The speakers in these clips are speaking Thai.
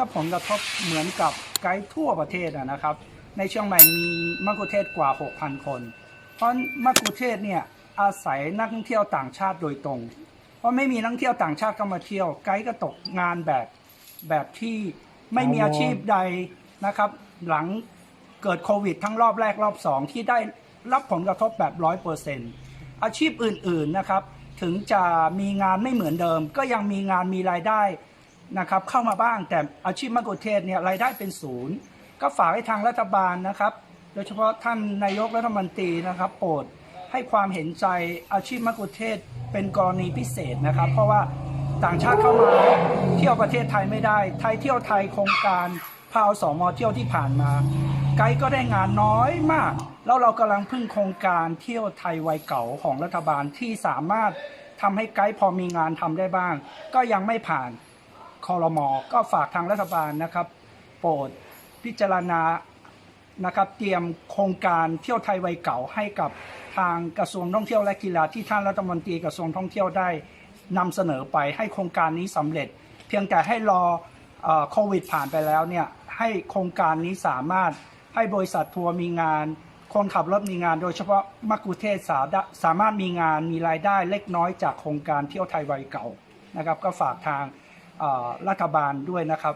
ก็ผลกระทบเหมือนกับไกด์ทั่วประเทศอะนะครับ ในเชียงใหม่มีมักคุเทศกว่า 6,000 คน เพราะมักคุเทศเนี่ยอาศัยนักท่องเที่ยวต่างชาติโดยตรง เพราะไม่มีนักท่องเที่ยวต่างชาติเข้ามาเที่ยวไกด์ก็ตกงานแบบแบบที่ไม่มีอาชีพใดนะครับ หลังเกิดโควิด ทั้งรอบแรกรอบสองที่ได้รับผลกระทบแบบร้อยเปอร์เซ็นต์อาชีพอื่นๆนะครับ ถึงจะมีงานไม่เหมือนเดิม ก็ยังมีงานมีรายได้ นะครับเข้ามาบ้างแต่อาชีพมักคุเทศเนี่ยรายได้เป็นศูนย์ ก็ฝากให้ทางรัฐบาลนะครับ โดยเฉพาะท่านนายกรัฐมนตรีนะครับโปรดให้ความเห็นใจอาชีพมักคุเทศเป็นกรณีพิเศษนะครับ เพราะว่าต่างชาติเข้ามาเที่ยวประเทศไทยไม่ได้ ไทยเที่ยวไทยโครงการพาอสมอเที่ยวที่ผ่านมา ไกด์ก็ได้งานน้อยมาก แล้วเรากำลังพึ่งโครงการเที่ยวไทยวัยเก่าของรัฐบาลที่สามารถทำให้ไกด์พอมีงานทำได้บ้าง ก็ยังไม่ผ่าน คอรมอก็ฝากทางรัฐบาลนะครับ โปรดพิจารณานะครับ เตรียมโครงการเที่ยวไทยวัยเก่าให้กับทางกระทรวงท่องเที่ยวและกีฬาที่ท่านรัฐมนตรีกระทรวงท่องเที่ยวได้นำเสนอไปให้โครงการนี้สำเร็จ เพียงแต่ให้รอโควิดผ่านไปแล้วเนี่ยให้โครงการนี้สามารถให้บริษัททัวร์มีงาน คนขับรถมีงาน โดยเฉพาะมักคุเทศสาดะสามารถมีงานมีรายได้เล็กน้อยจากโครงการเที่ยวไทยวัยเก่านะครับ ก็ฝากทาง รัฐบาลด้วยนะครับ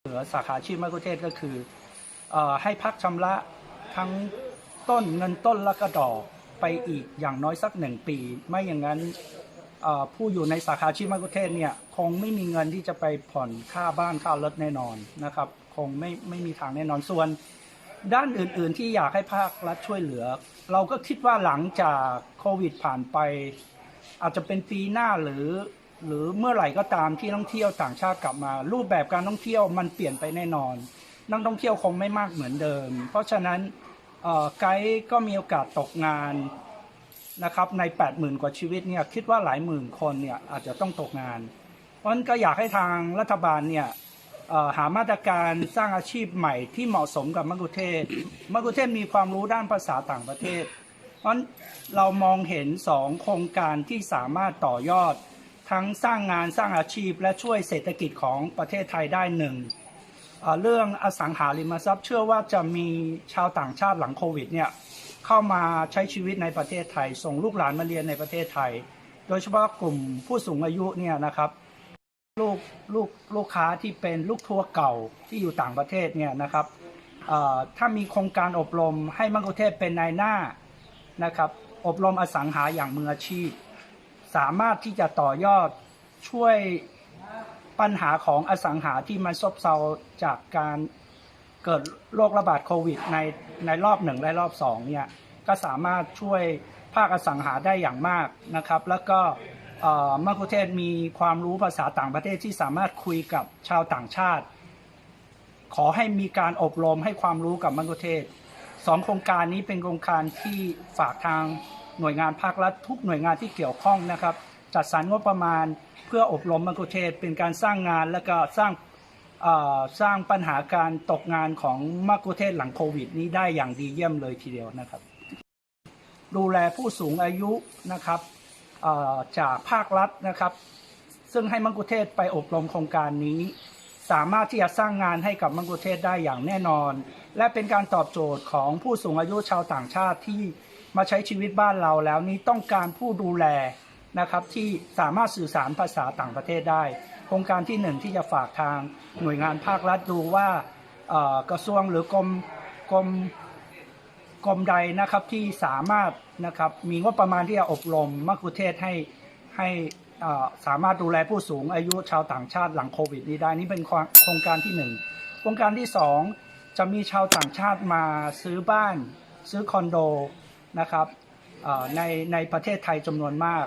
เหลือสาขาชีพมะกุเทศก็คืออให้พักชำระทั้งต้นเงินต้นและก็ดอกไปอีกอย่างน้อยสักหนึ่งปี ไม่อย่างนั้นผู้อยู่ในสาขาอาชีพมะกุเทศเนี่ยคงไม่มีเงินที่จะไปผ่อนค่าบ้านค่ารถแน่นอนนะครับ คงไม่ไม่มีทางแน่นอนส่วน ด้านอื่น ๆ ที่อยากให้ภาครัฐช่วยเหลือ เราก็คิดว่าหลังจากโควิดผ่านไป อาจจะเป็นปีหน้าหรือ หรือเมื่อไหร่ก็ตามที่ท่องเที่ยวต่างชาติกลับมา รูปแบบการท่องเที่ยวมันเปลี่ยนไปแน่นอน นักท่องเที่ยวคงไม่มากเหมือนเดิม เพราะฉะนั้นไกด์ก็มีโอกาสตกงานนะครับใน 80,000 กว่าชีวิตเนี่ยคิดว่าหลายหมื่นคนเนี่ยอาจจะต้องตกงาน เพราะฉะนั้นก็อยากให้ทางรัฐบาลเนี่ยหามาตรการสร้างอาชีพใหม่ที่เหมาะสมกับมักคุเทศมักคุเทศมีความรู้ด้านภาษาต่างประเทศ เพราะฉะนั้นเรามองเห็นสองโครงการที่สามารถต่อยอด ทั้งสร้างงานสร้างอาชีพและช่วยเศรษฐกิจของประเทศไทยได้หนึ่งเรื่องอสังหาริมทรัพย์ เชื่อว่าจะมีชาวต่างชาติหลังโควิดเนี่ยเข้ามาใช้ชีวิตในประเทศไทย ส่งลูกหลานมาเรียนในประเทศไทย โดยเฉพาะกลุ่มผู้สูงอายุเนี่ยนะครับลูกลูกลูกค้าที่เป็นลูกทัวร์เก่าที่อยู่ต่างประเทศเนี่ยนะครับถ้ามีโครงการอบรมให้มังคุเทศเป็นนายหน้านะครับอบรมอสังหาอย่างมืออาชีพ สามารถที่จะต่อยอดช่วยปัญหาของอสังหาที่มันซบเซาจากการเกิดโรคระบาดโควิดในในรอบหนึ่งและรอบสองเนี่ยก็สามารถช่วยภาคอสังหาได้อย่างมากนะครับ แล้วก็มักคุเทศมีความรู้ภาษาต่างประเทศที่สามารถคุยกับชาวต่างชาติ ขอให้มีการอบรมให้ความรู้กับมังคุเทศสองโครงการนี้เป็นโครงการที่ฝากทาง หน่วยงานภาครัฐทุกหน่วยงานที่เกี่ยวข้องนะครับ จัดสรรงบประมาณเพื่ออบรมมังคุเทศเป็นการสร้างงานและก็สร้างสร้างปัญหาการตกงานของมักคุเทศหลังโควิด นี้ได้อย่างดีเยี่ยมเลยทีเดียวนะครับ ดูแลผู้สูงอายุนะครับจากภาครัฐนะครับ ซึ่งให้มังคุเทศไปอบรมโครงการนี้ สามารถที่จะสร้างงานให้กับมังคุเทศได้อย่างแน่นอน และเป็นการตอบโจทย์ของผู้สูงอายุชาวต่างชาติที่ มาใช้ชีวิตบ้านเราแล้วนี้ต้องการผู้ดูแลนะครับที่สามารถสื่อสารภาษาต่างประเทศได้ โครงการที่หนึ่งที่จะฝากทางหน่วยงานภาครัฐดูว่ากระทรวงหรือกรมกรมกรมใดนะครับที่สามารถนะครับมีงบประมาณที่จะอบรมมัคคุเทศให้ให้สามารถดูแลผู้สูงอายุชาวต่างชาติหลังโควิด นี้ได้นี่เป็นโครงการที่หนึ่งโครงการที่สองจะมีชาวต่างชาติมาซื้อบ้าน ซื้อคอนโด นะครับในในประเทศไทยจำนวนมาก